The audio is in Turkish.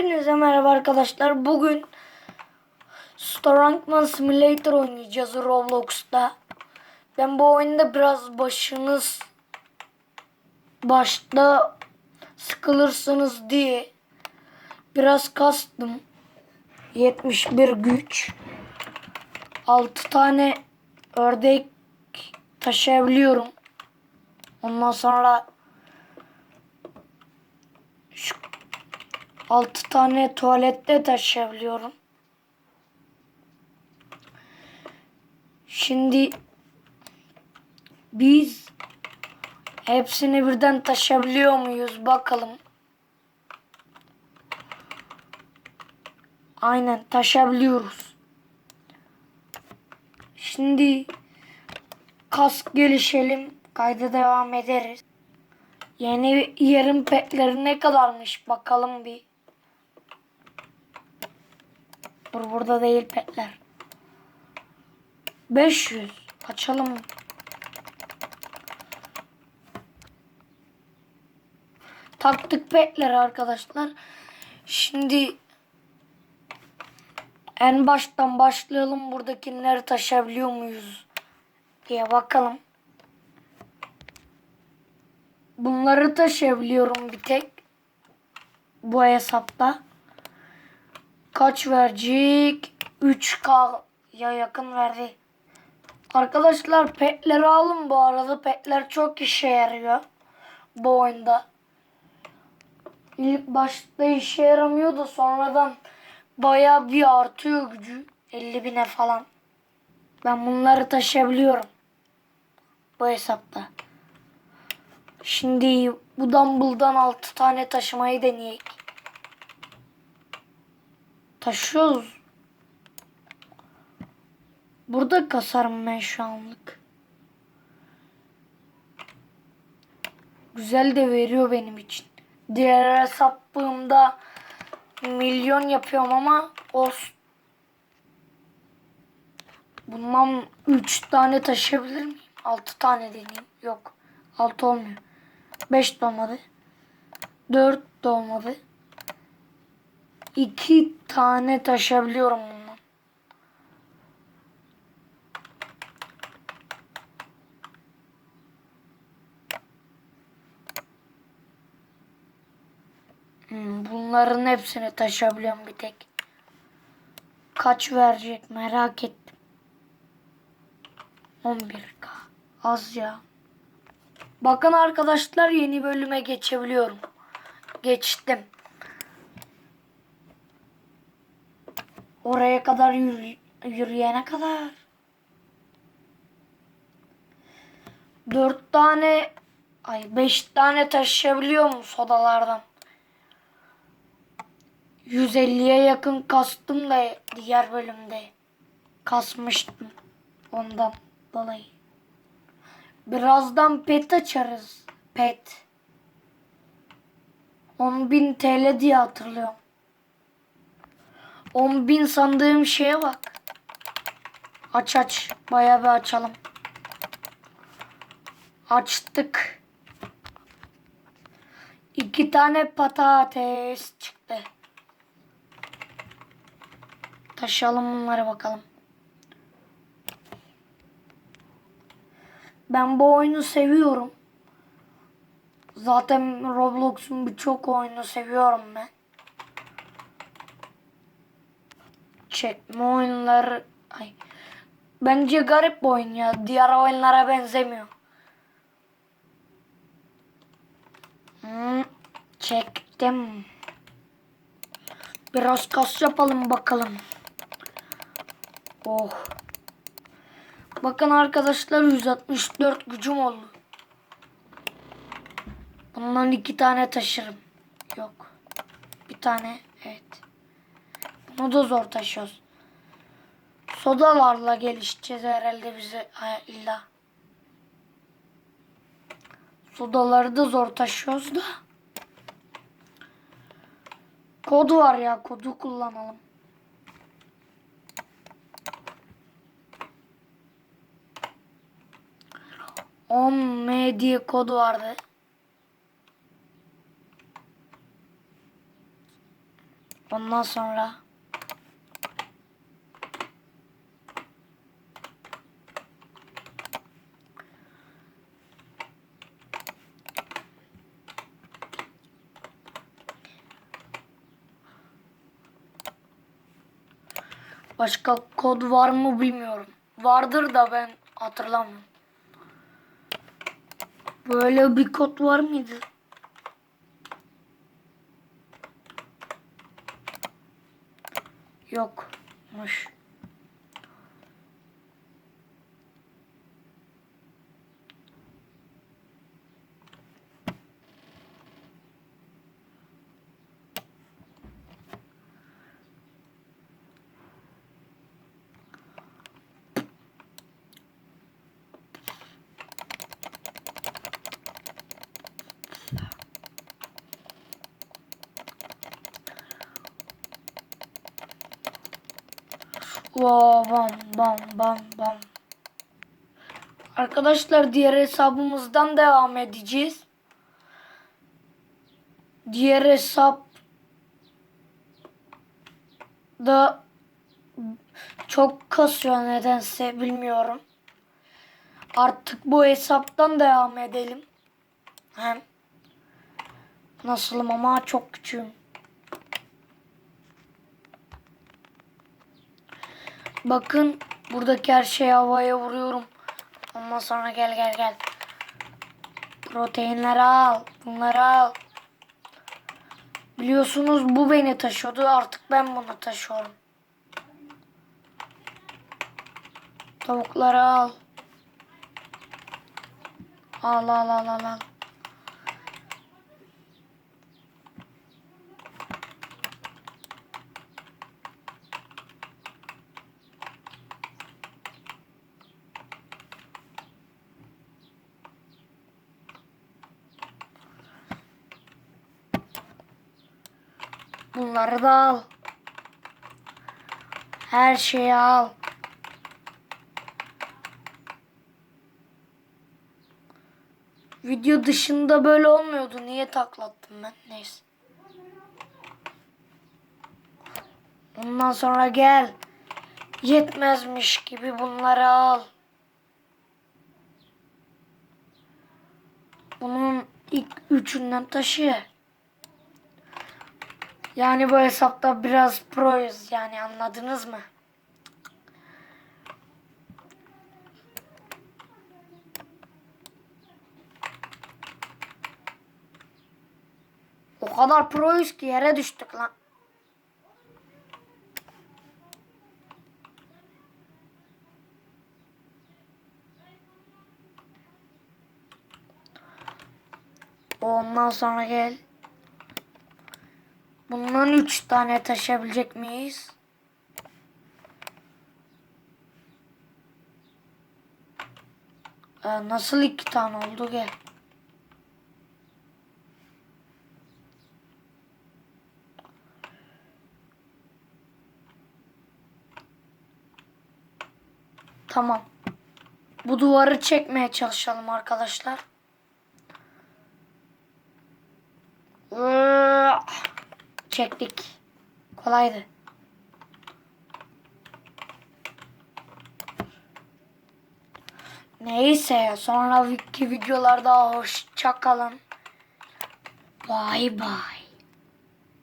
Hepinize merhaba arkadaşlar. Bugün Starrankman Simulator oynayacağız Roblox'ta. Ben bu oyunda biraz başınız başta sıkılırsınız diye biraz kastım. 71 güç. 6 tane ördek taşıyabiliyorum. Ondan sonra şu 6 tane tuvalette taşıyabiliyorum. Şimdi biz hepsini birden taşıyabiliyor muyuz bakalım. Aynen taşıyabiliyoruz. Şimdi kask gelişelim. Kayda devam ederiz. Yeni yerin petleri ne kadarmış bakalım bir. Dur burada değil petler. 500. Açalım. Taktık petleri arkadaşlar. Şimdi en baştan başlayalım. Buradakileri taşıyabiliyor muyuz diye bakalım. Bunları taşıyabiliyorum bir tek. Bu hesapta. Kaç verecek? 3K ya yakın verdi. Arkadaşlar petleri alın bu arada. Petler çok işe yarıyor. Bu oyunda. İlk başta işe yaramıyor da sonradan bayağı bir artıyor gücü. 50 bine falan. Ben bunları taşıyabiliyorum. Bu hesapta. Şimdi bu Dumble'dan 6 tane taşımayı deneyek. Taşıyoruz. Burada kasarım ben şu anlık. Güzel de veriyor benim için. Diğer hesabımda milyon yapıyorum ama olsun. Bundan 3 tane taşıyabilir miyim? 6 tane deneyeyim. Yok. 6 olmuyor. 5 de olmadı. 4 de olmadı. 2 tane taşıyabiliyorum bundan. Hmm, bunların hepsini taşıyabiliyorum bir tek. Kaç verecek merak ettim. 11k. Az ya. Bakın arkadaşlar yeni bölüme geçebiliyorum. Geçtim. Oraya kadar yürü, yürüyene kadar. Dört tane ay beş tane taşıyabiliyorum sodalardan. 150'ye yakın kastım da diğer bölümde. Kasmıştım ondan dolayı. Birazdan pet açarız. Pet. 10.000 TL diye hatırlıyorum. 10.000 sandığım şeye bak. Aç aç. Bayağı bir açalım. Açtık. İki tane patates çıktı. Taşıyalım bunları bakalım. Ben bu oyunu seviyorum. Zaten Roblox'un birçok oyunu seviyorum ben. Çekme oyunları... Ay. Bence garip bir oyun ya. Diğer oyunlara benzemiyor. Hmm, çektim. Biraz kas yapalım bakalım. Oh. Bakın arkadaşlar 164 gücüm oldu. Bundan iki tane taşırım. Yok. Bir tane evet. Bunu da zor taşıyoruz. Sodalarla gelişeceğiz herhalde bize illa. Sodaları da zor taşıyoruz da. Kod var ya kodu kullanalım. On M diye kod vardı. Ondan sonra Başka kod var mı bilmiyorum. Vardır da ben hatırlamıyorum. Böyle bir kod var mıydı? Yokmuş. Wow, bam bam bam bam. Arkadaşlar diğer hesabımızdan devam edeceğiz. Diğer hesap da çok kasıyor nedense bilmiyorum. Artık bu hesaptan devam edelim. Hem nasılım ama çok küçüğüm. Bakın buradaki her şeyi havaya vuruyorum. Ondan sonra gel gel gel. Proteinleri al. Bunları al. Biliyorsunuz bu beni taşıyordu. Artık ben bunu taşıyorum. Tavukları al. Al al al al al. Bunları da al. Her şeyi al. Video dışında böyle olmuyordu. Niye taklattım ben? Neyse. Ondan sonra gel. Yetmezmiş gibi bunları al. Bunun ilk üçünden taşı. Yani bu hesapta biraz proyuz yani anladınız mı? O kadar proyuz ki yere düştük lan. Ondan sonra gel. Bundan üç tane taşıyabilecek miyiz? Ee, nasıl iki tane oldu gel. Tamam. Bu duvarı çekmeye çalışalım arkadaşlar. Çektik. Kolaydı. Neyse sonraki videolarda hoşça kalın. Bye bye.